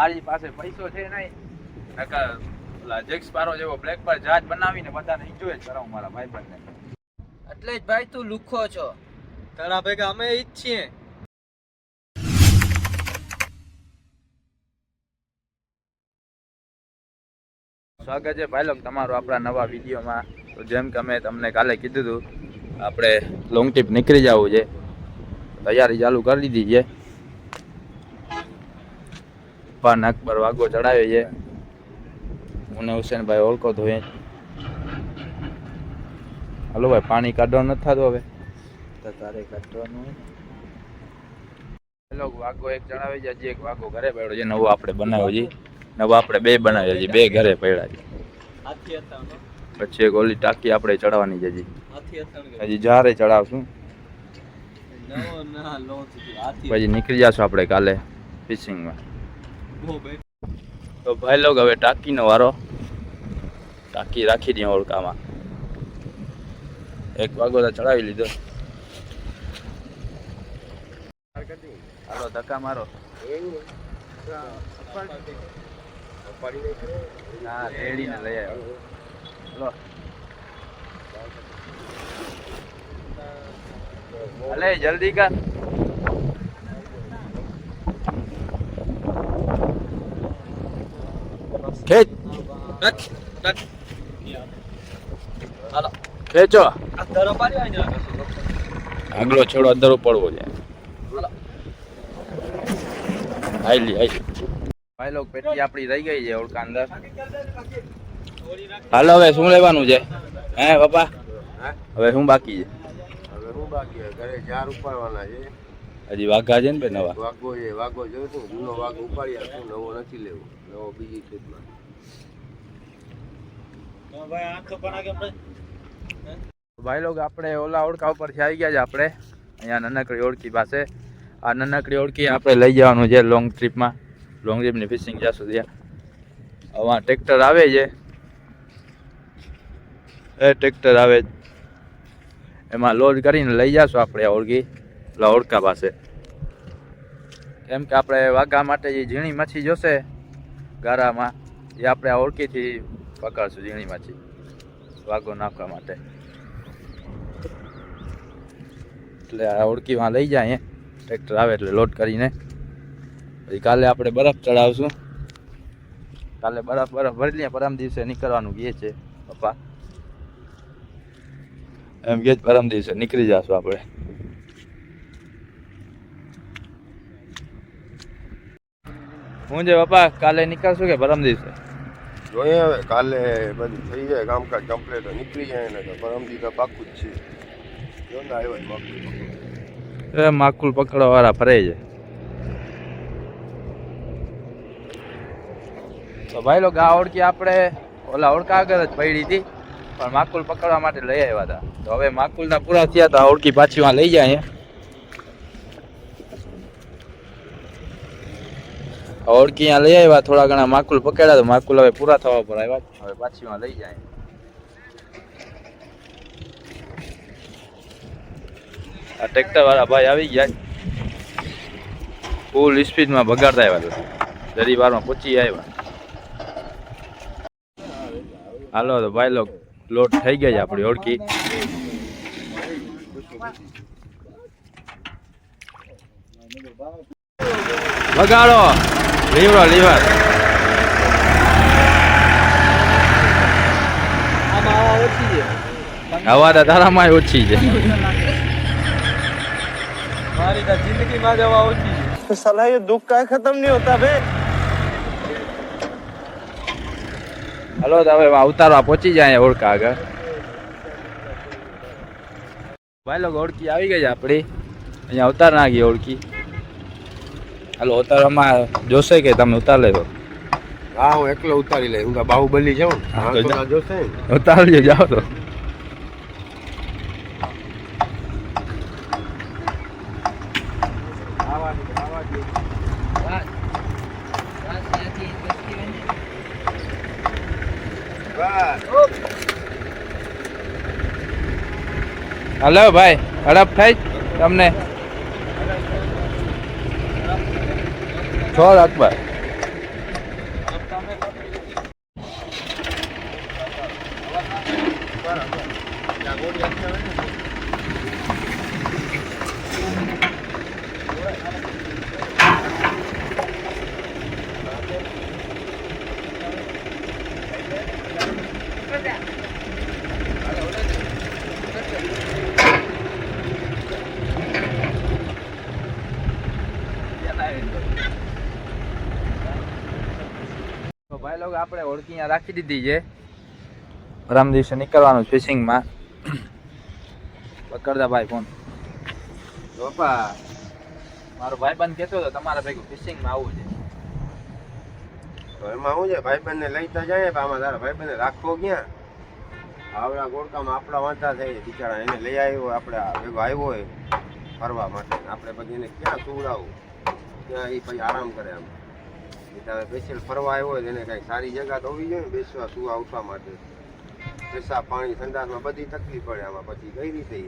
મારી પાસે પૈસો છે નહીં. નકર ઓલા જેક્સ પારો જેવો બ્લેક પર જહાજ બનાવીને બધાને એન્જોય જ કરાવું મારા ભાઈબંધને. એટલે જ ભાઈ તું લુખો છો. તારા ભેગા અમે ઈ જ છીએ. સ્વાગત છે ભાઈ લોક તમારું આપણા નવા વિડીયોમાં. તો જેમ કે અમે તમને કાલે કીધું હતું આપણે લોંગ ટ્રીપ નીકળી જવું છે. તૈયારી ચાલુ કરી દીધી છે. પા અકબર વાગો ચડાવ્યો છે. મને હુસેનભાઈ ઓળખો તો હલો ભાઈ પાણી કાઢવાનું નથી થતું હવે? તો તારે કાઢવાનું હોય. પેલો વાગો એક ચડાવી છે હજી એક વાગો ઘરે પડ્યો છે નવો આપણે બનાવ્યો છે. નવો આપણે બે બનાવ્યા છે બે ઘરે પડ્યા છે. હાથી હતા ને? પછી એક ઓલી ટાંકી આપણે ચડાવવાની છે હજી. હાથી હતા ને? હજી જારે ચડાવશું. નવો ના લો સુધી. હાથી પછી નીકળી જશું આપણે કાલે ફિશિંગમાં. તો ભાઈ લોકો હવે ટાંકીનો વારો. ટાંકી રાખી દઈએ ઓળખામાં. એક વાગો તો ચડાવી લીધો. હાલો, ધક્કા મારો. ના રેડીને લઈ આવ્યો. હલો. અલે જલ્દી કર. ખેંચ હાલો. ખેંચો આગલો છેડો અંદર પડવો છે. આઈલી આઈ ભાઈ લોક પેટી આપણી રહી ગઈ છે ઓળકા અંદર. હાલો હવે શું લેવાનું છે? હે પપ્પા? હવે શું બાકી છે? હવે હું બાકી છે? ઘરે ચાર ઉપાડવાના છે. હજી વાઘા છે ને બે નવા? વાઘો છે વાઘો જોઈશું જૂનો વાઘ ઉપાડી આપ્યો નવો નથી લેવો. નવો બીજી ખેતમાં. ભાઈ લોક આપણે ઓલા ઓળખા ઉપરથી આવી ગયા છે આપણે. અહીંયા નાનકડી ઓળખી પાસે. આ નાનકડી ઓળખી આપણે લઈ જવાનું છે લોંગ ટ્રીપમાં લોંગ ટ્રીપની ફિશિંગ જ્યાં સુધી હવે ટ્રેક્ટર આવે છે. એ ટ્રેક્ટર આવે. એમાં લોડ કરીને લઈ જશું આપણે ઓળખી. ઓલા ઓળખા પાસે. કેમ કે આપણે વાઘા માટે જે ઝીણી મચ્છી જોશે, ગારામાં, એ આપણે ઓળખીથી પકડશું ઝીણીમાંથી વાઘો નાખવા માટે. એટલે આ ઓળખીમાં લઈ જાય ટ્રેક્ટર આવે એટલે લોડ કરીને. પછી કાલે આપણે બરફ ચડાવશું. કાલે બરફ બરફ ભરી લઈએ પરમ દિવસે નીકળવાનું કહે છે પપ્પા. એમ કે પરમ દિવસે નીકળી જશું આપણે. હું જે પપ્પા, કાલે નીકળશું કે પરમ દિવસે? જોઈએ હવે, કાલે બધું થઈ જાય, કામકાજ કમ્પ્લીટ નીકળી જાય ને તો પરમદી તો પાકું જ છે જો ને આવ્યો માકુલ એ માકુલ પકડવા વાળા ફરે છે. તો ભાઈ લોકો આ ઓળખી આપણે, ઓલા ઓળખા આગળ જ પડી હતી, પણ માકુલ પકડવા માટે લઈ આવ્યા હતા. તો હવે માકુલના પૂરા થયા હતા, ઓળખી પાછી લઈ જાય અહીંયા. ઓળખી અહીંયા લઈ આવ્યા, થોડા ઘણા માકુલ પકડ્યા તો માકુલ હવે પૂરા થવા પર આવ્યા હવે પાછી લઈ જાય. આ ટ્રેક્ટર વાળા ભાઈ આવી ગયા ફૂલ સ્પીડમાં ભગાડતા આવ્યા દરી વારમાં પહોંચી આવ્યા. હાલો, તો ભાઈ લોક લોટ થઈ ગયા છે આપણી ઓળખી. વગાડો લીવડો લીવડ હવા તારામાં ઓછી છે. મારી તો જિંદગી માં જવા ઓછી છે. સલાહ એ દુઃખ કાય ખતમ નહીં હોતા બે હલો તો હવે અવતારવા પહોંચી જાય ઓળખા આગળ. ભાઈ લોકો ઓળખી. આવી ગઈ છે અહીંયા અવતાર ના ગઈ ઓળખી. હાલો ઉતારવામાં જોશે કે તમે ઉતાર લેજો હા હું એકલો ઉતારી લઈ હું બાહુબલી જાઉં જોશે ઉતારજો જાઓ તો. હલો ભાઈ હડપ થઈ તમને. છ લાખમાં બરાબર આપણે ઓળખી અહીંયા રાખી દીધી છે. રામ દિવસે નીકળવાનું ફિશિંગમાં પકડતા ભાઈ ફોન. પપ્પા મારો ભાઈબંધ કહેતો હતો, તમારા ભેગું ફિશિંગમાં આવવું છે. તો એમાં શું છે? ભાઈ ભાઈબંધને લઈતા જાય આમાં તારા ભાઈ ભાઈબંધને રાખવો ક્યાં? આવડા ગોળકામાં આપણા વાંધા છે. બિચારા એને લઈ આવ્યો, આપણે ભેગો આવ્યો હોય ફરવા માટે. આપણે પછી એને ક્યાં સુવડાવું? ત્યાં એ પછી આરામ કરે આમ. એ પેશન્ટ ફરવા આવ્યો હોય એને કાંઈ સારી જગ્યા તો હોવી જોઈએ ને બેસવા સુવા ઉઠવા માટે. પેશાબ પાણી સંડાસમાં બધી તકલીફ પડે આમાં પછી કઈ રીતે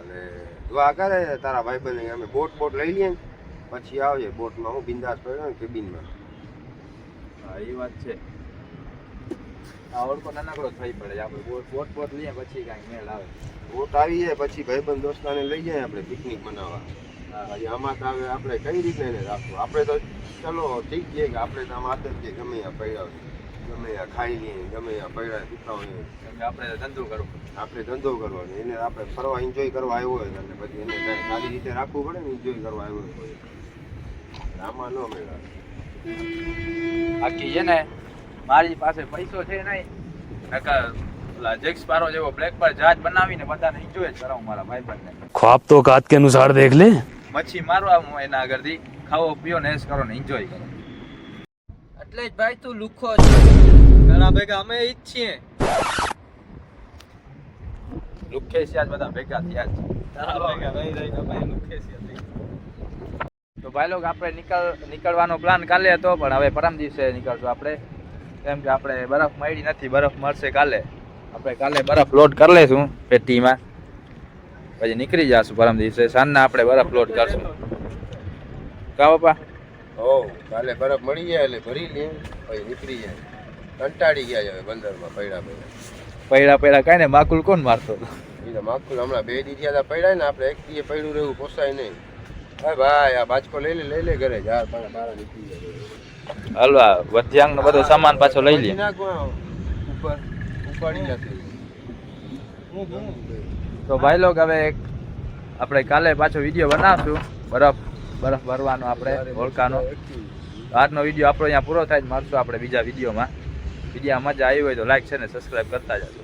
અને દુઆ કરે તારા ભાઈબંધને અમે બોટ બોટ લઈ લઈએ પછી આવજે. બોટમાં હું બિંદાસ પડ્યો ને કેબિનમાં. હા એ વાત છે. આ ઓળખો નાનકડો થઈ પડે. આપણે બોટ બોટ બોટ લઈએ પછી કાંઈ મેળ આવે. બોટ આવી જાય પછી ભાઈબંધ દોસ્તાને લઈ જાય આપણે પિકનિક મનાવવા. હજી આમાં તો હવે આપણે કઈ રીતે રાખવું? આપણે તો ચલો ઠીક છે કે આપણે તો આમ આદત છે ગમે ત્યાં પડ્યા હોય ગમે ત્યાં ખાઈ લઈએ ગમે ત્યાં પડ્યા પીતા હોઈએ કેમ કે આપણે તો ધંધો કરવો આપણે ધંધો કરવાનો એને આપણે ફરવા એન્જોય કરવા આવ્યો હોય એટલે પછી એને કાંઈ સારી રીતે રાખવું પડે ને એન્જોય કરવા આવ્યો હોય આમાં ન મેળવે બાકી છે ને મારી પાસે પૈસો છે નહીં નકર ઓલા જેક્સ પારો જેવો બ્લેક પર જહાજ બનાવીને બધાને enjoy જ કરાવું મારા ભાઈબંધને ख्वाब तो औकात के अनुसार देख ले મચ્છી મારવા હું એના આગળથી ખાવો પીઓ ને એશ કરો ને એન્જોય કરો. એટલે જ ભાઈ તું લુખો છે. ઘણા ભેગા અમે ઈ જ છીએ. લુખે છે આજ બધા ભેગા થયા છે. તારા ભેગા રહી રહીને ભાઈ લુખે છે તો ભાઈ લોક આપણે નીકળ નીકળવાનો પ્લાન કાલે હતો પણ હવે પરમ દિવસે નીકળશું આપણે. કેમ કે આપણે બરફ મળી નથી બરફ મળશે કાલે. આપણે કાલે બરફ લોડ કરી લઈશું પેટીમાં. પછી નીકળી જશું પરમ દિવસે. સાંજના આપણે બરફ લોડ કરશું. કા બાપા? હો કાલે બરફ મળી જાય એટલે ભરી લે પછી નીકળી જાય. કંટાળી ગયા હવે બંદરમાં પડ્યા પૈડા. પૈડા પૈડા કાંઈ ને માકુલ કોણ મારતો હતો? એ તો માખુલ હમણાં બે દી થયા હતા પડ્યા ને આપણે એક દીએ પડ્યું રહેવું પોસાય નહીં. હા ભાઈ આ બાજકો લઈ લે લઈ લે ઘરે જા પણ બહાર નીકળી જાય. હલવા વધ્યાંગનો બધો સામાન પાછો લઈ લે. ઉપર ઉપાડી જશે તો ભાઈ લોક હવે એક આપણે કાલે પાછો વીડિયો બનાવશું બરફ. બરફ ભરવાનો આપણે હોળકાનો આજનો વીડિયો આપણો અહીંયા પૂરો થાય જ મારશું આપણે બીજા વિડીયોમાં. વીડિયો મજા આવી હોય તો લાઈક છે ને સબસ્ક્રાઈબ કરતા જજો.